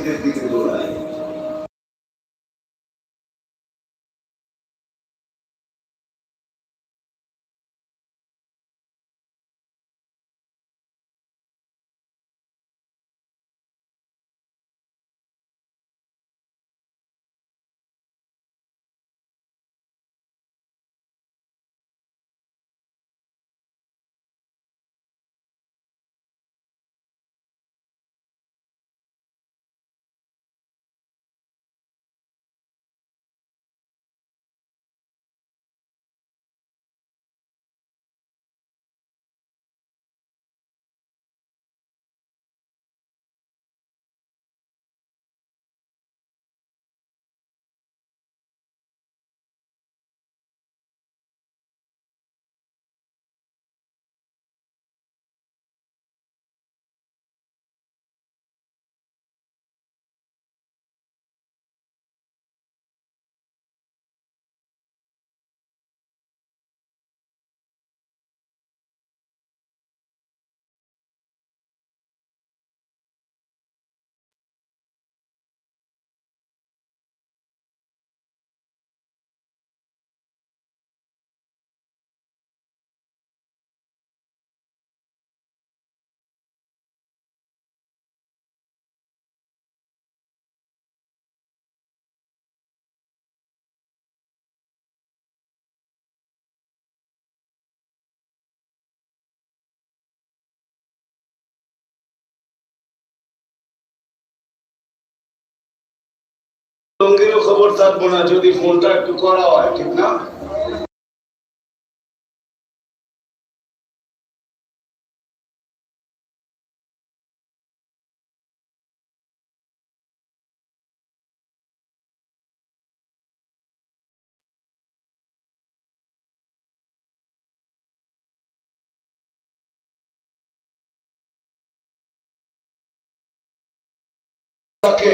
মসজিদের দিকে দৌড়ায় টঙ্গিরও খবর থাকব না যদি ফোনটা একটু করা হয় ঠিক না? তাকে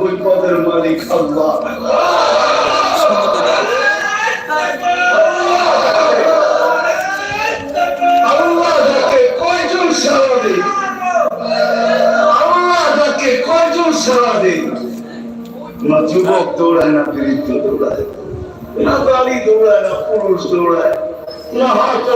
বিপদের মালিক আল্লাহ। আল্লাহ তাকে কয়জন সারা দিন আল্লাহ তাকে কয়জন সারা দিন না যুবক দৌড়ায়, না বৃদ্ধ দৌড়ায়। না দাঁড়ি দৌড়ায়, না পুরুষ দৌড়ায়। না হাত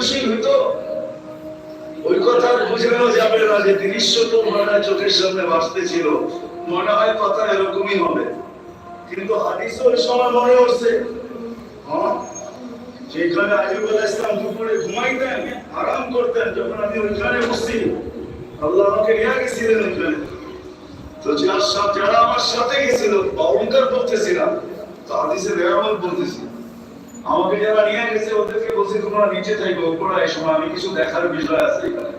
মানুষই হইতো ওই কথা বুঝানো যাবে না যে দৃশ্য তো মনে চোখের সামনে ভাসতেছিল মনে হয় কথা এরকমই হবে। কিন্তু হাদিস ওই সময় মনে হচ্ছে যেখানে আইব ইসলাম দুপুরে ঘুমাইতেন, আরাম করতেন, যখন আমি ওইখানে বসছি, আল্লাহ আমাকে নিয়ে গেছিলেন ওইখানে। তো যার সাথে যারা আমার সাথে গেছিল অহংকার করতেছিলাম তো হাদিসের বলতেছি। আমাকে যারা নিয়ে গেছে, ওদেরকে বলছে, তোমরা নিচে থাকবে উপরে এই সময় আমি কিছু দেখার বিষয় আছে এখানে।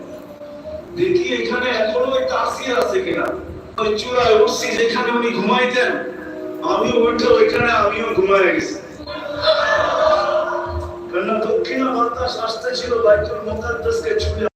দেখি এখানে এখনও ওই তাসির আছে কিনা। ওই চূড়ায় উঠছি যেখানে উনি ঘুমাইতেন, আমি উঠে ওইখানে, আমিও ঘুমায় গেছি। কেননা দক্ষিণা বাতাস আসতে ছিল বাইতুল মুকাদ্দাসকে ছুঁয়ে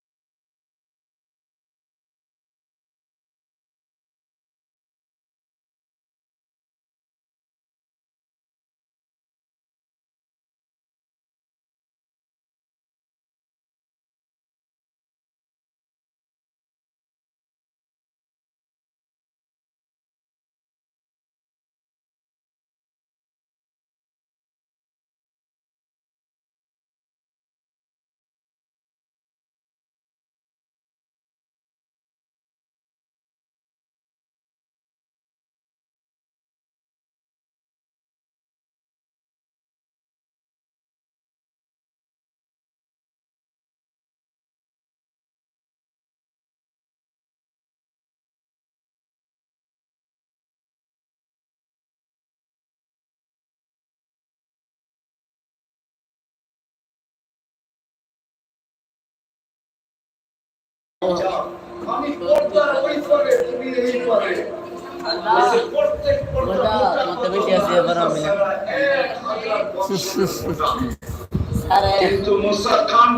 কিন্তু মুসা খান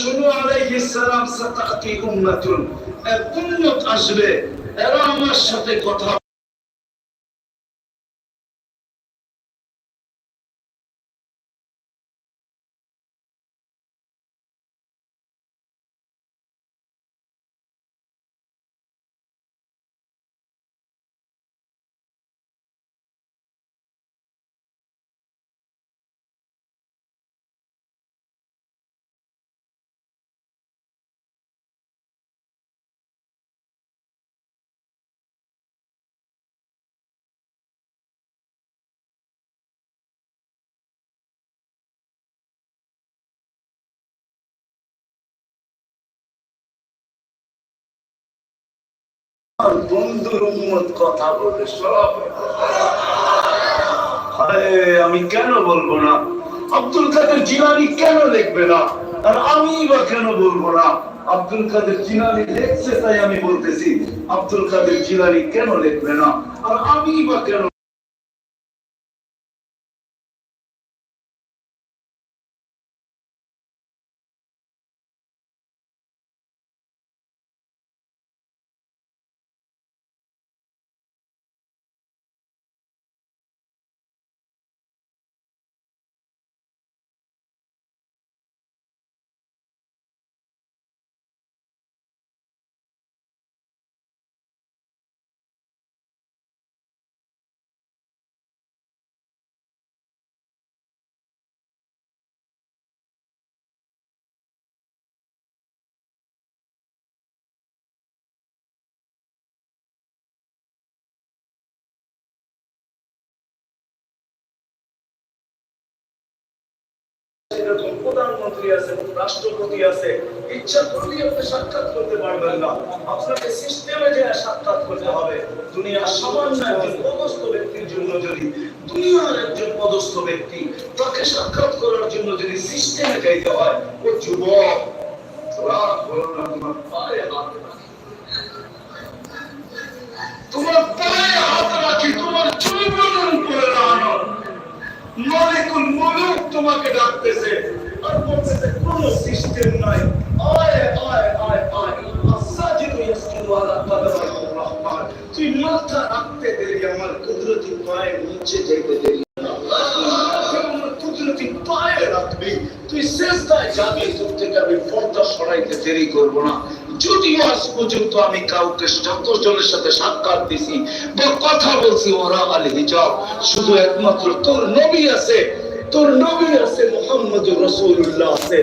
শুনু সালাম সাতাতি উম্মাতুন। উম্মত আসবে এরা আমার সাথে কথা আমার বন্ধুর উন্মত কথা বলে সব। আমি কেন বলব না? আব্দুল কাদের জিলানি কেন লিখবে না? আর আমি বা কেন বলব না? আব্দুল কাদের জিলানি লিখছে তাই আমি বলতেছি, আব্দুল কাদের জিলানি কেন লিখবে না? আর আমি বা কেন প্রধানমন্ত্রী আছে রাষ্ট্রপতি আছে ইচ্ছা করলেই আপনি সাক্ষাৎ করতে পারবেন না। আপনাকে সিস্টেমে যে সাক্ষাৎ করতে হবে। দুনিয়ার সামান্য একজন পদস্থ ব্যক্তির জন্য যদি দুনিয়ার একজন পদস্থ ব্যক্তি তাকে সাক্ষাৎ করার জন্য যদি সিস্টেমে যাইতে হয় ও যুবক করো না, তোমার পায়ে হাত রাখি। তোমার যৌবনের উপরে লাগানো মালিকুল মুলুক তোমাকে ডাকতেছে। কাউকে যতজনের সাথে সাক্ষাৎ দিছি বা কথা বলছি ওরা আল হিজাব শুধু একমাত্র তোর নবী আছে তোর নবী আছে মোহাম্মদ রসুল্লাহ আছে।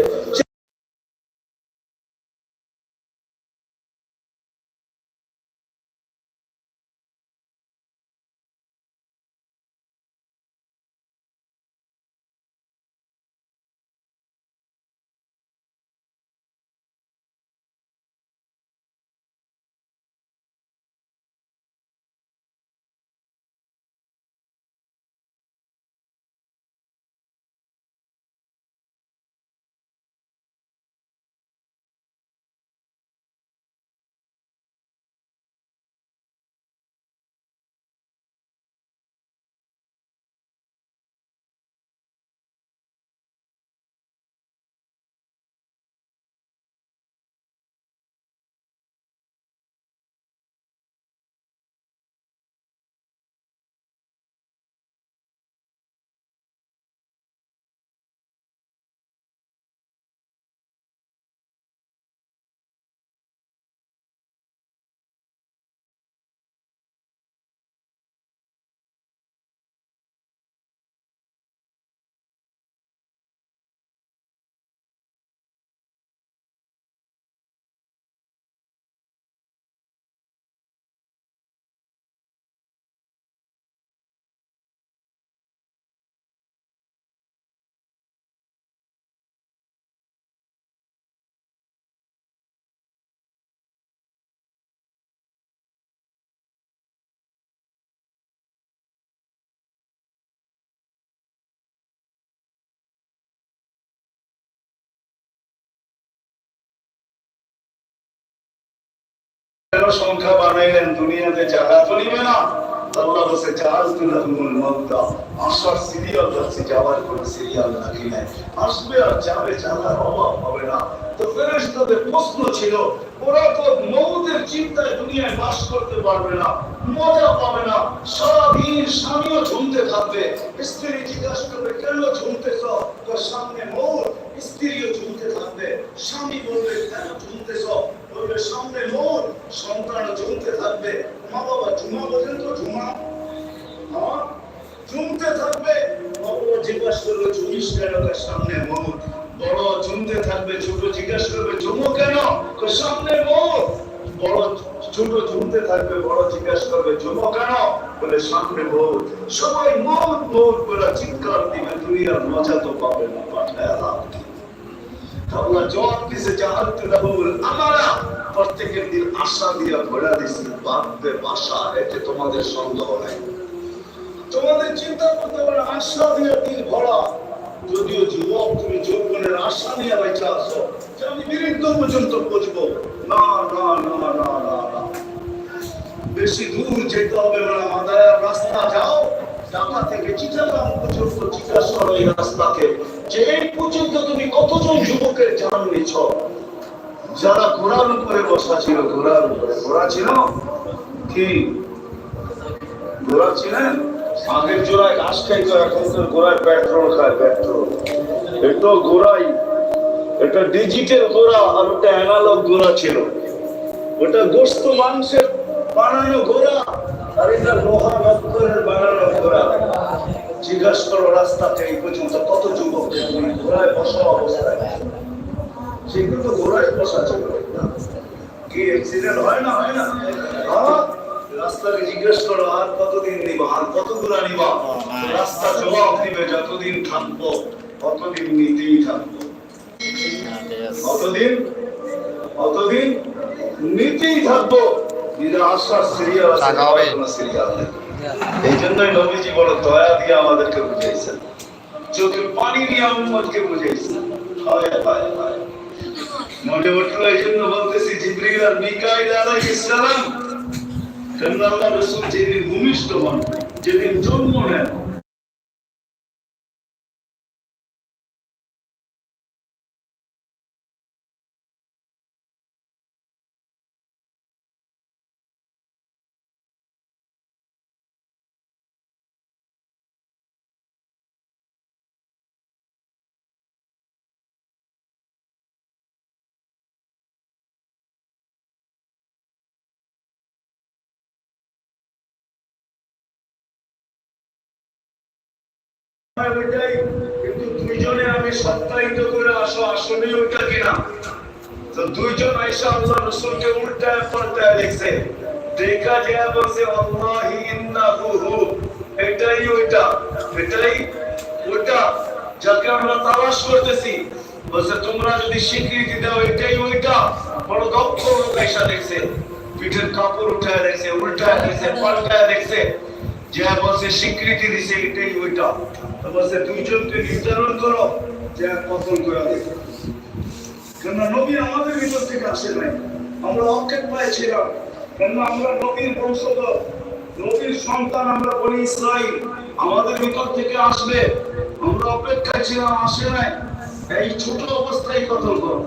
সংখ্যা বানাইলেন দুনিয়াতে তো নিবে না। আল্লাহ বসে চাল তুলাহুল মওতা আসার সিরিয়াল যাচ্ছে, যাওয়ার কোনো সিরিয়াল রাখি নাই। আসবে আর যাবে জানার অভাব হবে না। তো ফেরেশতাদের প্রশ্ন ছিল, ওরা তো মৌতের চিন্তায় দুনিয়ায় বাস করতে পারবে না, মজা পাবে না। সারাদিন স্বামীও ঝুমতে থাকবে। স্ত্রী জিজ্ঞাসা করবে, কেন ঝুমতেছ? তো সামনে মৌত, স্ত্রীও ঝুমতে থাকবে। স্বামী বলবে, কেন ঝুমতেছ? বলবে সামনে মৌত সন্তান ঝুমতে থাকবে। মা বাবা ঝুমা বোঝেন তো হ্যাঁ? ঝুমতে থাকবে। বড় জিজ্ঞাসা করবে কেন তার সামনে বড় থাকবে, ছোট জিজ্ঞাসা করবে কেন? সামনে বড়, ছোট থাকবে, বড় জিজ্ঞাসা করবে কেন? বলে, সামনে মৌত সবাই মৌত মৌত করে চিৎকার দিবে দুনিয়ার মজা তো পাবে না পাঠায় প্রত্যেকের দিন আশা দিয়া ভরা দিছি বাসা এতে তোমাদের সন্দেহ নাই। তোমাদের চিন্তা করতে পারে আশা দিয়ে দিন ভরা। যদিও যুবক, তুমি যৌবনের আশা নিয়ে বেঁচে আসো আমি বৃদ্ধ পর্যন্ত পৌঁছবো। না না না না না বেশি দূর যেতে হবে না রাস্তা, যাও। ঢাকা থেকে পর্যন্ত জিজ্ঞাসা করো এই রাস্তাকে। যে এই পর্যন্ত তুমি কতজন যুবকের জান নিছ যারা বসা ছিল উপরে। ছিল? কি? ছিলেন? আগের জোড়ায় ঘাস খাইতো, এখন তো ঘোড়ায় পেট্রোল খায়, পেট্রোল। এটা ঘোড়াই। এটা ডিজিটাল ঘোড়া আর ওটা অ্যানালগ ঘোড়া ছিল। ওটা গোস্ত মাংসের বানানো ঘোড়া। আর এটা লোহা নক্ষরের বানানো ঘোড়া। জিজ্ঞাসা করো রাস্তাতে এই পর্যন্ত কত যুবক ঘোড়ায় বসা অবস্থায়। সেগুলো তো ঘোড়ায় বসা ছিল। কি অ্যাক্সিডেন্ট হয় না হয় না? হ্যাঁ? রাস্তাকে জিজ্ঞেস করো আর কতদিন নিবা? আর কত ঘোড়া নিবা? রাস্তা জবাব দিবে যতদিন থাকব ততদিন নিতেই থাকব। কতদিন? কতদিন? নিতেই থাকব। এই জন্যই নবীজি বড় দয়া দিয়ে আমাদেরকে বুঝাইছেন। চোখের পানি দিয়ে আমাদেরকে বুঝাইছেন হায় হায় হায়। মনে উঠল এই জন্য বলতেছি জিব্রিল আর মিকাইল আলাইহিস সালাম কেন আল্লাহ রাসূল যেদিন ভূমিষ্ঠ হন যেদিন জন্ম নেন কিন্তু দুইজনে আমি সত্যায়িত করে আসো আসলে ওইটা কিনা? তো দুইজন আইসা আল্লাহ রসুলকে উল্টায় পাল্টায় দেখছে। দেখা যায় বলছে, আল্লাহি ইন্নাহু। এটাই ওইটা এটাই ওইটা যাকে আমরা তালাশ করতেছি। বলছে, তোমরা যদি স্বীকৃতি দাও, এটাই ওইটা। বড় দক্ষ লোক আইসা দেখছে, পিঠের কাপড় উঠায় দেখছে, উল্টায় দেখছে, পাল্টায় দেখছে। যে বলছে, স্বীকৃতি দিছে, এটাই ওইটা। বলছে, দুইজনকে নির্ধারণ করো, যে কতল করে দেবে কেন নবী আমাদের ভিতর থেকে আসে নাই। আমরা অক্ষেপ পাইছিলাম কেন আমরা নবীর বংশধ নবীর সন্তান আমরা বলি ইসরাইল। আমাদের ভিতর থেকে আসবে। আমরা অপেক্ষায় ছিলাম, আসে নাই। এই ছোট অবস্থায় কতল করো।